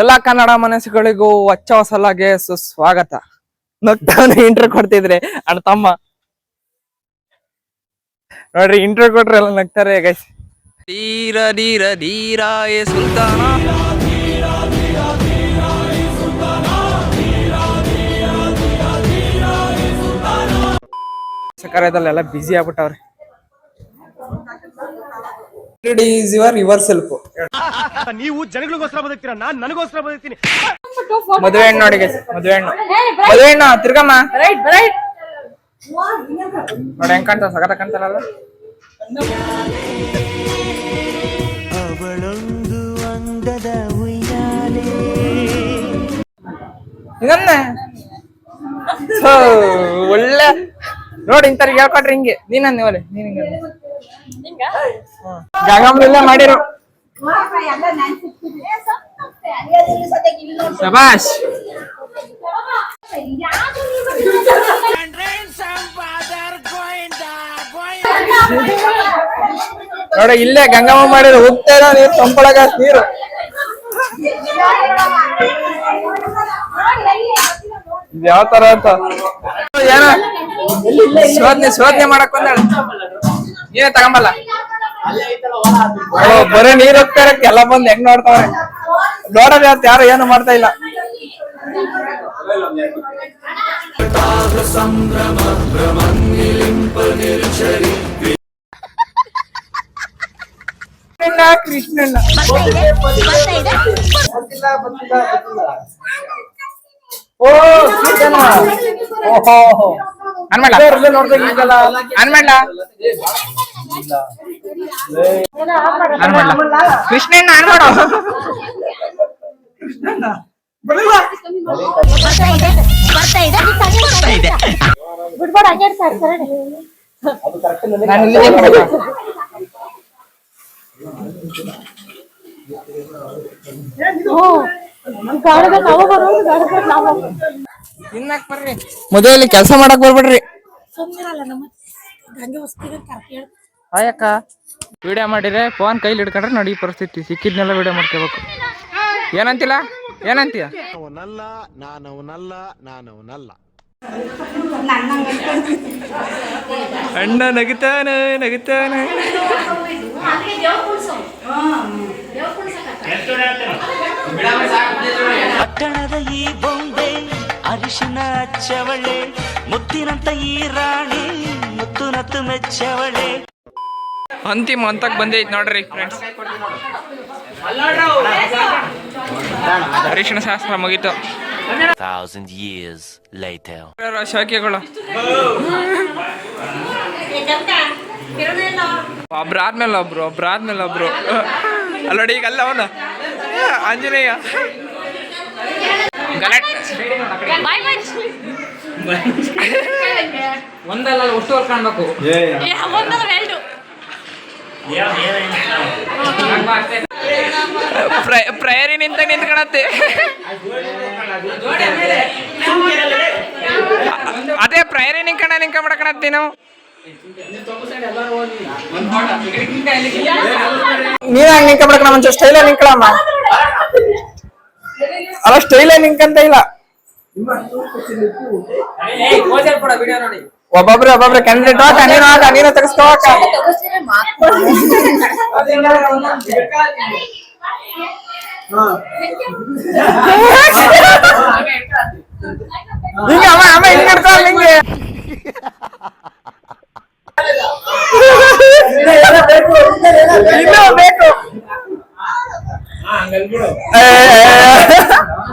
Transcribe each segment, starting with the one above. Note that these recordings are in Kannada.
ಎಲ್ಲಾ ಕನ್ನಡ ಮನಸ್ಸುಗಳಿಗೂ ಹೊಚ್ಚ ಹೊಸಲಾಗೆ ಸುಸ್ವಾಗತ. ನಗ್ತಾನೆ ಇಂಟರ್ ಕೊಡ್ತಿದ್ರೆ ಅಣ್ಣ ತಮ್ಮ. ನೋಡ್ರಿ ಇಂಟರ್ ಕೊಟ್ರೆ ಎಲ್ಲ ನಗ್ತಾರೆ ಗೈಸ್ ಧೀರ ಧೀರ ಧೀರ ಏ ಸುಲ್ತಾನ. ಸಕಾರದಲ್ಲೆಲ್ಲ ಬ್ಯುಸಿ ಆಗ್ಬಿಟ್ಟವ್ರೆ. ಈಸ್ ಯುವರ್ ಯುವರ್ ಸೆಲ್ಫ್ ನೀವು ಜನಗಳಿಗೋಸ್ಕರ ಬದುಕ್ತೀರಾ? ನಾನ್ ನನಗೋಸ್ಕರ ಬದುಕ್ತೀನಿ. ಮದುವೆ ಹೆಣ್ಣು ನೋಡಿ guys, ಮದುವೆ ಹೆಣ್ಣು. ಮದುವೆ ಹೆಣ್ಣು ತಿರ್ಗಮ್ಮ. ನೋಡಿ ಹೆಂಗ್ ಕಾಣ್ತಾವ ಸಗತ ಕಾಣ್ತಾರಲ್ಲ? ಅವಳೊಂದು ಅಂದದ ಉಯ್ಯಾಲೆ ಇದನ್ನೇ? ಥು, ಒಳ್ಳೆ ನೋಡಿ ಇಂಥವ್ರಿಗೆ ಹೇಳ್ಕೊಟ್ರಿ ಹಿಂಗೆ. ನೀನನ್ನೇ ಒಲೆ ನೀನ್ ಹಿಂಗೆ ಜಾಗಂಬಲ್ಲ ಮಾಡಿರು. ಶಬಾಷ್. ನೋಡ ಇಲ್ಲೇ ಗಂಗಮ್ಮ ಮಾಡಿದ್ರೆ ಹೋಗ್ತಾ ಇರೋ ನೀರು ತಂಪೊಳಗ ನೀರು. ಇದ್ ಯಾವ ತರ ಅಂತ? ಏನ? ಶೋಧನೆ ಶೋಧನೆ ಮಾಡಕ್ ಬಂದಾಳ. ನೀವೇ ತಗೊಂಬಲ್ಲ. ಓ, ಬರೀ ನೀರ್ ಹೋಗ್ತಾ ಇರಕ್ಕೆ ಎಲ್ಲ ಬಂದ್ ಹೆಂಗ್ ನೋಡ್ತಾವ್ರೆ? ನೋಡೋದ್ ಯಾವತ್ತು ಯಾರು ಏನು ಮಾಡ್ತಾ ಇಲ್ಲ. ಕೃಷ್ಣಣ್ಣ ಕೃಷ್ಣಣ್ಣ. ಓ ಕೃಷ್ಣಣ್ಣ. ಓಹೋ. ಅನ್ಮಾಡ್ಲ ಅನ್ಮಾಡ್ಲ ಅನ್ಮಾಡ್ಲ ಕೃಷ್ಣಣ್ಣ ಸರ್ ಬಿಡ್ಬೇಡ ಹಂಗೆ ಇರ್ತಾರೆ ಸರಿ ನಾನು ಇಲ್ಲಿಗೆ. ಗಾಡದ ನಾವು ಬರೋದು ಗಾಡದ ನಾವು. ಮದುವೆಯಲ್ಲಿ ಕೆಲಸ ಮಾಡಕ್ ಬರ್ಬೇಡ್ರಿ. ಅಯ್ಯಕ್ಕ ವಿಡಿಯೋ ಮಾಡಿದ್ರೆ ಫೋನ್ ಕೈಲಿ ಹಿಡ್ಕೊಂಡ್ರೆ ನೋಡಿ ಈ ಪರಿಸ್ಥಿತಿ ಸಿಕ್ಕಿದ್ನೆಲ್ಲ ವಿಡಿಯೋ ಮಾಡ್ಕೋಬೇಕು. ಏನಂತಿಲ್ಲ? ಏನಂತೀಯ? ಅವನಲ್ಲ ನಾನವನಲ್ಲ ನಾನವನಲ್ಲ. ಅಣ್ಣ ನಗಿತಾನೆ ನಗಿತಾನೆ. ಪಟ್ಟಣದ ಈ ಬೊಂಬೆ ಅರಿಶಿನ ಹಚ್ಚವಳೆ ಮುತ್ತಿನಂತ ಈ ರಾಣಿ ಮುತ್ತು ನತ್ತು ಮೆಚ್ಚವಳೆ. ಅಂತಿಮ ಹಂತಕ್ ಬಂದೈತ್ ನೋಡ್ರಿ ಫ್ರೆಂಡ್ಸ್ ಅರಿಶಿಣ ಶಾಸ್ತ್ರ ಮುಗೀತು. thousand years later. ಶಾಖೆಗಳು? ಒಬ್ರು ಆದ್ಮೇಲೆ ಒಬ್ರು ಒಬ್ರು ಆದ್ಮೇಲೆ ಒಬ್ರು. ಅಲ್ಲೋಡಿ ಈಗ ಅಲ್ಲ ಅವನ ಆಂಜನೇಯ. ಗಲಾಟೆ ಒಂದಲ್ಲ ಒಟ್ಟು ಕಾಣ್ಬೇಕು. ಪ್ರಯರಿ ನಿಂತ ನಿಂತ್ಕೊಳತ್ತೆ ಅದೇ ಪ್ರಯರಿ ನಿಂಕಣ ನಿಂಕ ಮಾಡ್ಕೊಳತ್ತಿ ನಾವು. ನೀನ್ ಹಂಗ ನಿಂಕ ಸ್ಟೈಲ್ ಸ್ಟೈಲ ನಿಂಕಳಮ್ಮ ಅಲ್ಲ ಸ್ಟೈಲ್ ನಿಂಕಂತ ಇಲ್ಲ. ಒಬ್ಬೊಬ್ರು ಒಬ್ಬೊಬ್ರೆ ಕ್ಯಾಂಡಿಡೇಟ್ ನೀನು ಹಾಕ ನೀನು ತೆಗೆಸ್ಕೋ ಹಾಕ ಹಿಂಗೆ ಅವ ಅವ ಹಿಂಗ್ ಹಿಡ್ಕೊ ಹಿಂಗೆ ಇನ್ನೂ ಬೇಕು.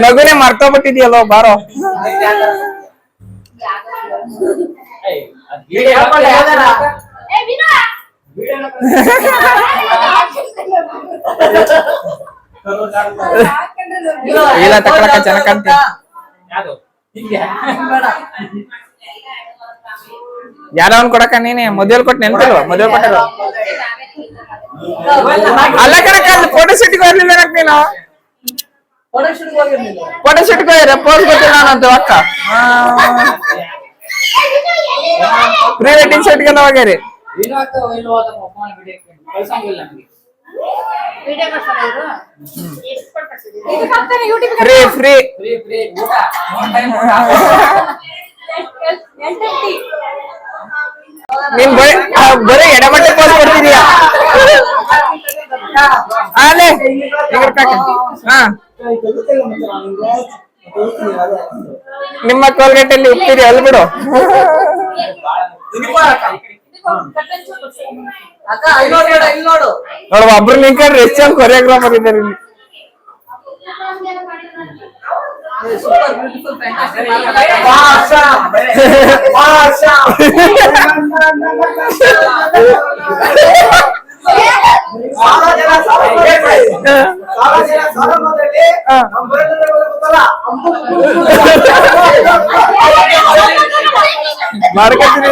ನಗುನೆ ಮರ್ತೋಗ್ಬಿಟ್ಟಿದ್ಯಲ್ಲೋ ಬಾರೋ. ಇಲ್ಲ ತಕೊಳಕ ಚೆನ್ನಾಗಿ ಕಾಣ್ತಿ ಯಾರೋ ಅವ್ನ್ ಕೊಡಕ ನೀನೆ ಮದುವೆ ಕೊಟ್ಟು ನೆನ್ಪಿಲ್ವ ಮದುವೆ ಕೊಟ್ಟರು ಅಲ್ಲ ಕಣಕ ಅಲ್ಲಿ ಫೋಟೋ ಶೂಟಿಗೆ ಬರ್ಲಿಲ್ಲ ಏನಕ್ ನೀನು ಫೋಟೋ ಶೂಟ್ಗೆ ಹೋಗಿರ ಪೋಸ್ ಗೊತ್ತಿಲ್ಲ ನಾನಂತ ಅಕ್ಕ ಪ್ರೀ ವೆಡ್ಡಿಂಗ್ ಶೂಟ್ಗೆಲ್ಲ ಹೋಗ್ಯಾರಿ ಫ್ರೀ ಫ್ರೀ ನೀನ್ ಬರೀ ಬರೀ ಎಡಮಟ್ಟೆ ಪೋಸ್ ಕೊಡ್ತಿದೀಯ. ಹಾ ನಿಮ್ಮ ಕೋಲ್ಗೇಟ್ ಅಲ್ಲಿ ಉಪ್ಪಿರಿ ಅಲ್ಲಿ ಬಿಡು ನೋಡು ಒಬ್ರು ನಿಂತ್ಕೊಂಡ್ರೆ ಎಷ್ಟು ಜನ ಕೊರಿಯೋಗ್ರಾಫರ್ ಇದ್ದಾರೆ ಇಲ್ಲಿ ಮಾಡ್ಕೊತೀನಿ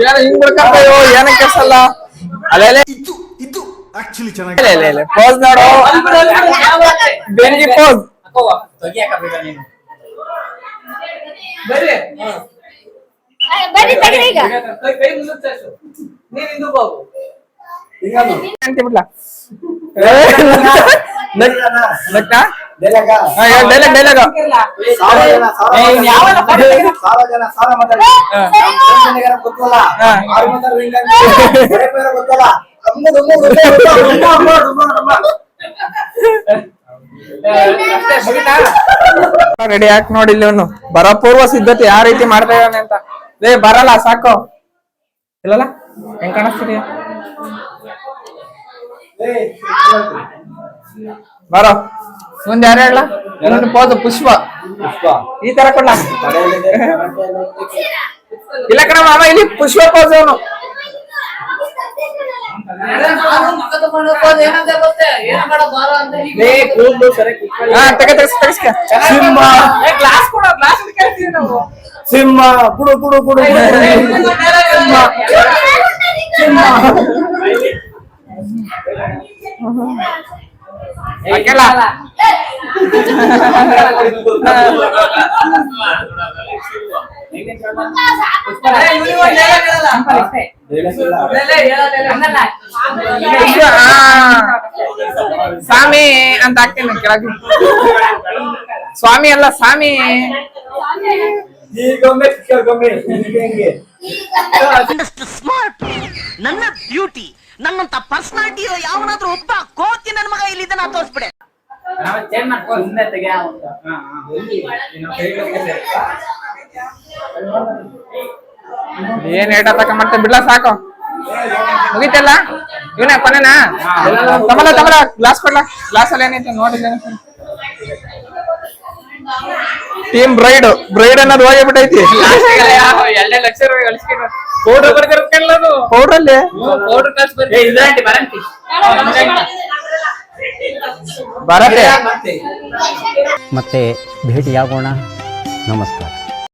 ಏನ ಹಿಂಗ್ ಬಿಡ್ಕಪ್ಪಯ್ಯೋ ಏನಕ್ಕೆ ಕೆಲ್ಸಲ್ಲ ಅಲ್ಲೇ? ಇದು ಇದು ಆಕ್ಚುಲಿ ಇಲ್ಲ ಪೋಸ್ ನೋಡು. ಬೆಂಕಿ ಪೋಸ್ ಬನ್ನಿ ತಗರಿ ಈಗ. ನಗ್ತಾ ಡೈಲಾಗ್ ಡೈಲಾಗ್ ರೆಡಿ ಯಾಕೆ ನೋಡಿ ಇವನು. ಬರ ಪೂರ್ವ ಸಿದ್ಧತೆ ಯಾವ ರೀತಿ ಮಾಡ್ತಾ ಇದ್ದಾನೆ ಅಂತ. ಏ ಬರಲ್ಲ ಸಾಕು. ಇಲ್ಲಲ್ಲ? ಹೆಂಗ್ ಕಾಣಿಸ್ತಿದೀಯ? ಬರೋ ಮುಂದೆ ಯಾರು ಹೇಳ ಇನ್ನೊಂದು ಪೋದು ಪುಷ್ಪ ಈ ತರ ಕೊಡ್ಲ ಇಲ್ಲ ಕಣ ಮಾಮ ಇಲ್ಲಿ ಪುಷ್ಪ ಪೋಸ್ ಅವನು ಸಿಂಹ ಕೊಡೋ ಗ್ಲಾಸ್ ಕೇಳ್ತೀವಿ ನಾವು ಸಿಂಹ ಸ್ವಾಮಿ ಅಂತ ಹಾಕ್ತೇನೆ ಕೆಳಗೆ. ಸ್ವಾಮಿ ಅಲ್ಲ ಸ್ವಾಮಿ. ಸ್ಮಾರ್ಟ್ ನನ್ನ ಬ್ಯೂಟಿ ನನ್ನಂತ ಪರ್ಸನಾಲಿಟಿ ಇರೋ ಯಾವನಾದ್ರೂ ಒಬ್ಬ ಕೋತಿ ನನ್ನ ಮಗ ಇಲ್ಲಿದ್ದಾನ ತೋರಿಸ್ಬಿಡೆ. ಏನ್ ಏಟ ಮಾಡ್ತ ಬಿಡ್ಲ ಸಾಕು. ಮುಗಿತಲ್ಲ? ಇವನ ಕೊನೆನಾ? ತಮಲ ತಮಲ ಗ್ಲಾಸ್ ಕೊಡ್ಲ? ಗ್ಲಾಸ್ ಅಲ್ಲಿ ಏನೈತೆ ನೋಡಿದ್ದೇನೆ ಟೀಮ್ ಬ್ರೈಡ್ ಬ್ರೈಡ್ ಅನ್ನೋದು ಹೋಗಿಬಿಟ್ಟೈತಿ. ಎರಡೇ ಲಕ್ಷ ರೂಪಾಯಿ ಗಳಿಸ್ಕೊಂಡು ಪೌಡರ್ ಬರ್ದಿರೋದು ಪೌಡರ್ ಅಲ್ಲಿ? ಪೌಡರ್ ಬರ್ತೀವಿ ಇದ್ರಂಟಿ ಬರಂಟಿ. ಬರತ್ತೆ. ಮತ್ತೆ ಭೇಟಿಯಾಗೋಣ. ನಮಸ್ಕಾರ.